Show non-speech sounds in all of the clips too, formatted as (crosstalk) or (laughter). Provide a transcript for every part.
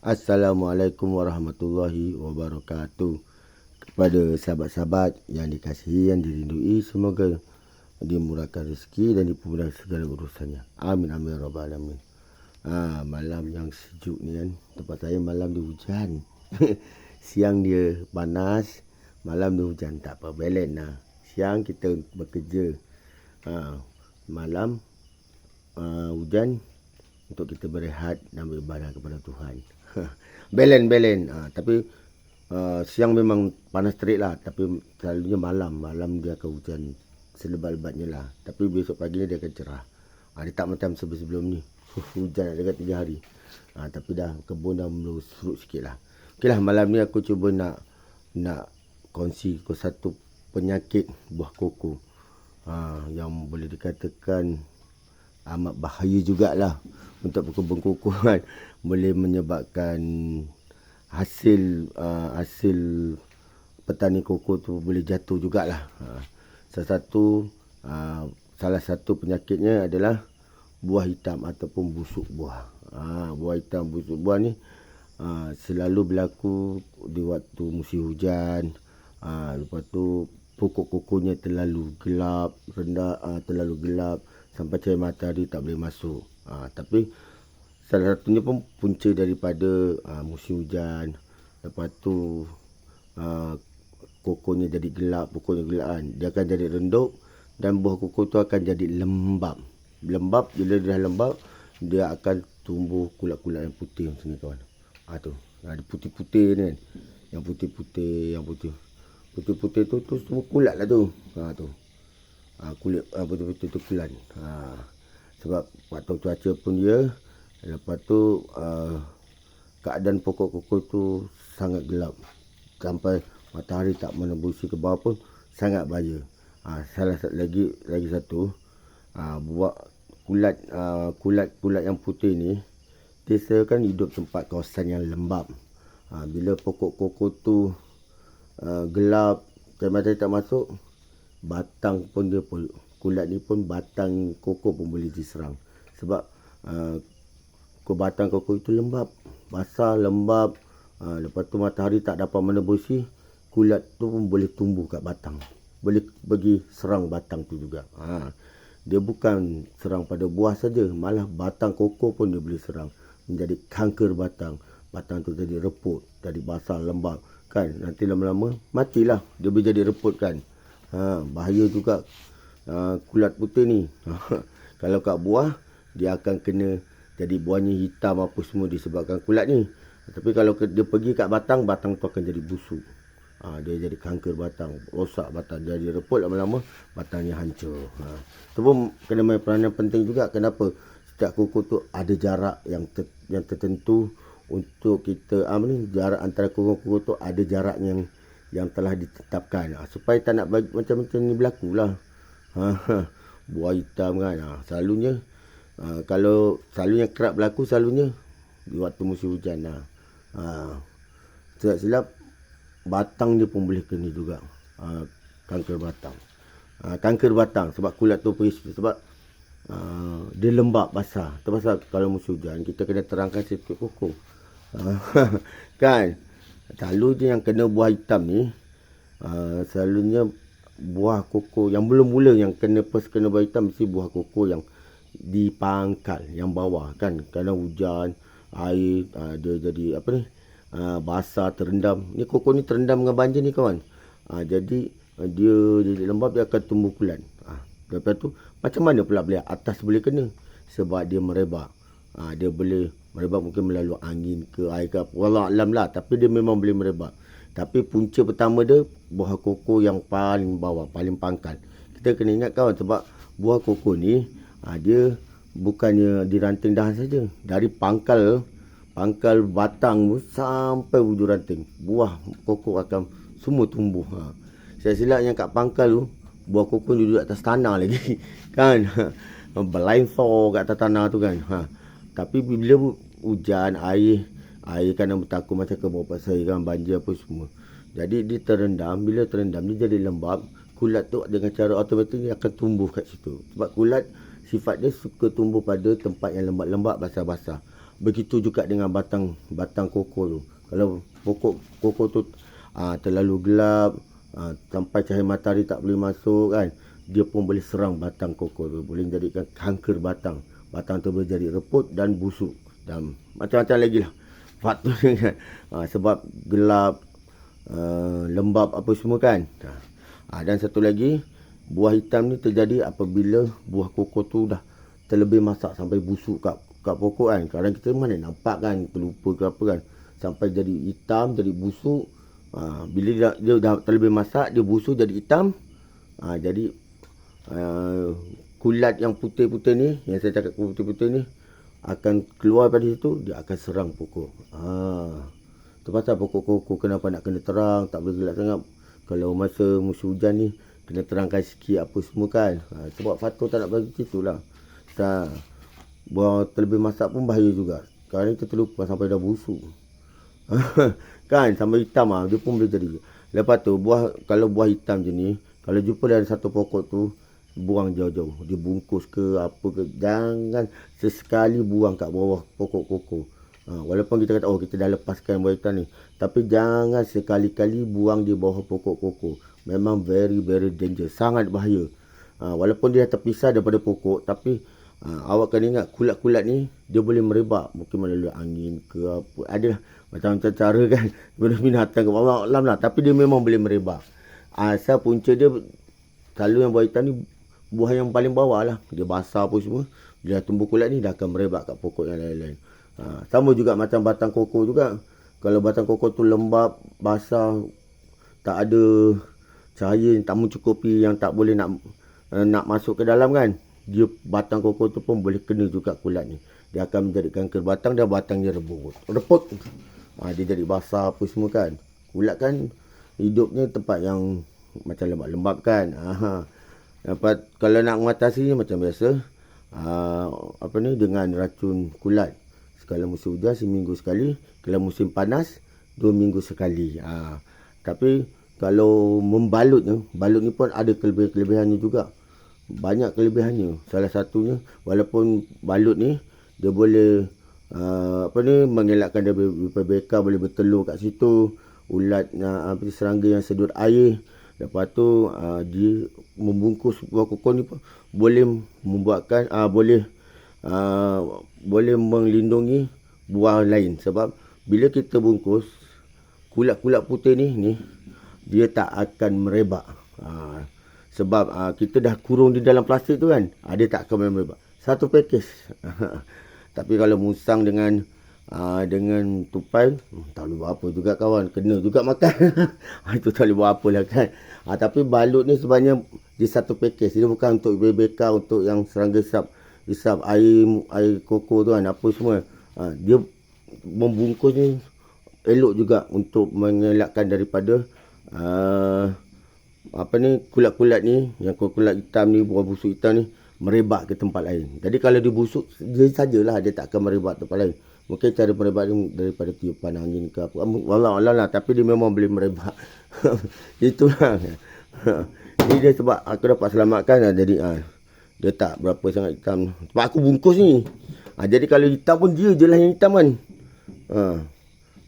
Assalamualaikum warahmatullahi wabarakatuh. Kepada sahabat-sahabat yang dikasihi, yang dirindui, semoga dimurahkan rezeki dan dipermudah segala urusannya. Amin amin rabbal alamin. Ha, malam yang sejuk ni kan. Tempat saya malam dia hujan. (laughs) Siang dia panas, malam dia hujan. Tak apa, balance lah. Siang kita bekerja. Ha, malam uh, hujan untuk kita berehat dan beribadah kepada Tuhan. (laughs) balance, balance. Ha, tapi uh, siang memang panas terik lah. Tapi selalunya malam. Malam dia akan hujan selebat-lebatnya lah. Tapi besok pagi ni dia akan cerah. Ha, dia tak macam sebelum-sebelum ni. (laughs) hujan dekat tiga hari. Ha, tapi dah kebun dah mula surut sikit lah. Okay lah malam ni aku cuba nak nak kongsi satu penyakit buah koko. Ha, yang boleh dikatakan amat bahaya jugalah untuk (laughs) kan boleh menyebabkan hasil uh, hasil petani koko tu boleh jatuh jugalah. Uh, salah satu uh, salah satu penyakitnya adalah buah hitam ataupun busuk buah. Uh, buah hitam busuk buah ni uh, selalu berlaku di waktu musim hujan. Uh, lepas tu pokok kokonya terlalu gelap, rendah uh, terlalu gelap sampai cahaya matahari tak boleh masuk. Ha, tapi salah satunya pun punca daripada ha, musim hujan. Lepas tu ha, kokonya jadi gelap, pokoknya gelap kan. Dia akan jadi renduk dan buah koko tu akan jadi lembab. Lembab, bila dia dah lembab, dia akan tumbuh kulat-kulat yang putih macam ni kawan. Ha, tu. Ada putih-putih ni kan. Yang putih-putih, yang putih. Putih-putih tu, tu semua kulat lah tu. Ha, tu ha, kulit ha, betul-betul tu kulan. Ha, sebab waktu cuaca pun dia lepas tu uh, keadaan pokok koko tu sangat gelap sampai matahari tak menembusi ke bawah pun sangat bahaya. Ha, salah satu lagi lagi satu ha, buat kulat uh, kulat kulat yang putih ni dia kan hidup tempat kawasan yang lembap. Ha, bila pokok koko tu uh, gelap, matahari tak masuk, batang pun dia pun kulat ni pun batang koko pun boleh diserang. Sebab uh, batang koko itu lembab basah lembab. Uh, lepas tu matahari tak dapat menembusi kulat tu pun boleh tumbuh kat batang. Boleh bagi serang batang tu juga. Ha. dia bukan serang pada buah saja malah batang koko pun dia boleh serang. Menjadi kanker batang. Batang tu jadi reput jadi basah lembab. Kan? Nanti lama-lama matilah. Dia boleh jadi reput kan Ha, bahaya juga ha, kulat putih ni. (laughs) Kalau kat buah, dia akan kena jadi buahnya hitam apa semua disebabkan kulat ni. Tapi kalau dia pergi kat batang, batang tu akan jadi busuk. Ha, dia jadi kanker batang, rosak batang. Jadi reput lama-lama, batangnya hancur. Ha. Itu pun kena main peranan penting juga. Kenapa? Setiap kuku tu ada jarak yang ter, yang tertentu untuk kita, apa ni, jarak antara kuku-kuku tu ada jarak yang yang telah ditetapkan. Ha, supaya tak nak bagi, macam-macam ni berlaku lah ha, ha, buah hitam kan. Ha, selalunya ha, kalau selalunya kerap berlaku selalunya di waktu musim hujan lah. ha, silap-silap batang dia pun boleh kena juga. Ha, kanker batang. Ha, kanker batang sebab kulat tu pergi sebab ha, dia lembab basah. Tu pasal kalau musim hujan kita kena terangkan sikit kukuh ha, (laughs) kan Selalunya yang kena buah hitam ni uh, Selalunya buah koko. Yang belum mula yang kena first kena buah hitam mesti buah koko yang di pangkal yang bawah kan. Kadang hujan air uh, dia jadi apa ni uh, basah terendam. Ni koko ni terendam dengan banjir ni kawan. Uh, jadi uh, dia jadi lembab dia akan tumbuh kulan uh, lepas tu macam mana pula boleh atas boleh kena sebab dia merebak. Uh, dia boleh merebak mungkin melalui angin ke air ke apa. Wallah alam lah. Tapi dia memang boleh merebak. Tapi punca pertama dia buah koko yang paling bawah, paling pangkal. Kita kena ingat kawan sebab buah koko ni ha, dia bukannya di ranting dahan saja. Dari pangkal pangkal batang sampai wujud ranting. Buah koko akan semua tumbuh. Ha. Saya silap yang kat pangkal tu buah koko duduk atas tanah lagi. (laughs) kan? (laughs) Berlainsor kat atas tanah tu kan. Ha. Tapi bila hujan, air, air kan bertakut macam ke bawah pasal kan banjir apa semua. Jadi dia terendam, bila terendam dia jadi lembab, kulat tu dengan cara automatik dia akan tumbuh kat situ. Sebab kulat sifat dia suka tumbuh pada tempat yang lembab-lembab basah-basah. begitu juga dengan batang batang koko tu. Kalau pokok koko tu uh, terlalu gelap uh, sampai cahaya matahari tak boleh masuk kan dia pun boleh serang batang koko tu. Boleh jadikan kanker batang. Batang tu boleh jadi reput dan busuk dan macam-macam lagi lah faktornya kan (laughs) uh, sebab gelap uh, lembab apa semua kan uh, dan satu lagi buah hitam ni terjadi apabila buah koko tu dah terlebih masak sampai busuk kat kat pokok kan. Kadang kita mana nampak kan, terlupa ke apa kan. Sampai jadi hitam, jadi busuk. Ha, bila dia, dia dah terlebih masak, dia busuk jadi hitam. Ha, jadi uh, kulat yang putih-putih ni, yang saya cakap putih-putih ni, akan keluar pada situ, dia akan serang pokok. Ha, tu pasal pokok-pokok kenapa nak kena terang, tak boleh gelap sangat. Kalau masa musim hujan ni, kena terangkan sikit apa semua kan. Ha, sebab faktor tak nak bagi situ lah. Tak. Buah terlebih masak pun bahaya juga. Ni kita terlupa sampai dah busuk. kan sampai hitam ah dia pun boleh jadi. Lepas tu buah kalau buah hitam je ni, kalau jumpa dalam satu pokok tu buang jauh-jauh. Dia bungkus ke apa ke jangan sesekali buang kat bawah pokok koko. Ha, walaupun kita kata oh kita dah lepaskan hitam ni, tapi jangan sekali-kali buang di bawah pokok koko. Memang very very danger, sangat bahaya. Ha, walaupun dia terpisah daripada pokok tapi Ha, awak kena ingat kulat-kulat ni dia boleh merebak mungkin melalui angin ke apa ada macam-macam cara kan (laughs) binatang ke bawah alam lah tapi dia memang boleh merebak asal punca dia selalu yang buah hitam ni buah yang paling bawah lah dia basah apa semua bila tumbuh kulat ni dah akan merebak kat pokok yang lain-lain ha, sama juga macam batang koko juga kalau batang koko tu lembab basah tak ada cahaya yang tak mencukupi yang tak boleh nak eh, nak masuk ke dalam kan dia batang koko tu pun boleh kena juga kulat ni. Dia akan menjadi kanker batang dan batangnya rebut. Reput. Ha, dia jadi basah apa semua kan. Kulat kan hidupnya tempat yang macam lembab-lembab kan. Ha. Dapat kalau nak mengatasi macam biasa. Ha, apa ni dengan racun kulat. Sekali musim hujan seminggu sekali. Kalau musim panas dua minggu sekali. Ha. Tapi kalau membalutnya, balut ni pun ada kelebihan-kelebihannya juga banyak kelebihannya. Salah satunya walaupun balut ni dia boleh uh, apa ni mengelakkan dia beka boleh bertelur kat situ. Ulat uh, apa serangga yang sedut air. Lepas tu uh, dia membungkus buah kokon ni boleh membuatkan uh, boleh uh, boleh melindungi buah lain sebab bila kita bungkus kulat-kulat putih ni ni dia tak akan merebak. Uh, sebab uh, kita dah kurung di dalam plastik tu kan. Uh, dia tak akan memang Satu pakej. (laughs) Tapi kalau musang dengan uh, dengan tupai, hmm, tak boleh buat apa juga kawan. Kena juga makan. (laughs) Itu tak boleh buat apa lah kan. Uh, tapi balut ni sebenarnya di satu pakej. Dia bukan untuk BBK, untuk yang serangga isap, isap air air koko tu kan. Apa semua. Uh, dia membungkus ni elok juga untuk mengelakkan daripada uh, apa ni kulat-kulat ni yang kulat hitam ni buah busuk hitam ni merebak ke tempat lain. Jadi kalau dia busuk dia sajalah dia tak akan merebak tempat lain. Mungkin cara merebak ni daripada tiupan angin ke apa. Wallah Allah lah tapi dia memang boleh merebak. (laughs) Itulah. (laughs) Ini dia sebab aku dapat selamatkan lah. Jadi ha, dia tak berapa sangat hitam. Sebab aku bungkus ni. Ha, jadi kalau hitam pun dia je lah yang hitam kan. Ha.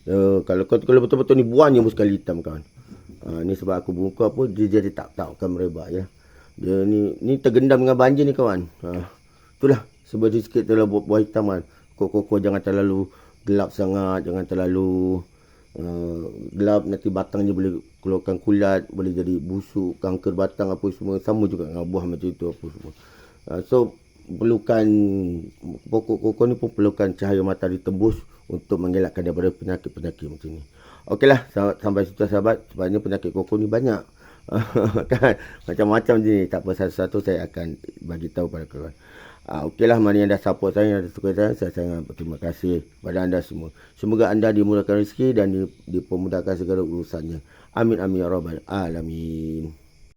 Uh, kalau kau kalau betul-betul ni buahnya pun sekali hitam kawan. Ha, ni sebab aku buka apa dia jadi tak tahu kan merebak ya. Dia ni ni tergendam dengan banjir ni kawan. Ha. Itulah sebab dia sikit dalam buah, buah hitam kan. Kok-kok jangan terlalu gelap sangat, jangan terlalu uh, gelap nanti batangnya boleh keluarkan kulat, boleh jadi busuk, kanker batang apa semua. Sama juga dengan buah macam itu apa semua. Ha, so perlukan pokok koko ni pun perlukan cahaya matahari tembus untuk mengelakkan daripada penyakit-penyakit macam ni. Okeylah sampai situ sahabat sebabnya penyakit koko ni banyak. (laughs) kan macam-macam je tak apa satu-satu saya akan bagi tahu pada kawan. Uh, Okeylah mana yang dah support saya yang dah suka saya saya sangat berterima kasih kepada anda semua. Semoga anda dimudahkan rezeki dan dipermudahkan segala urusannya. Amin amin ya rabbal alamin.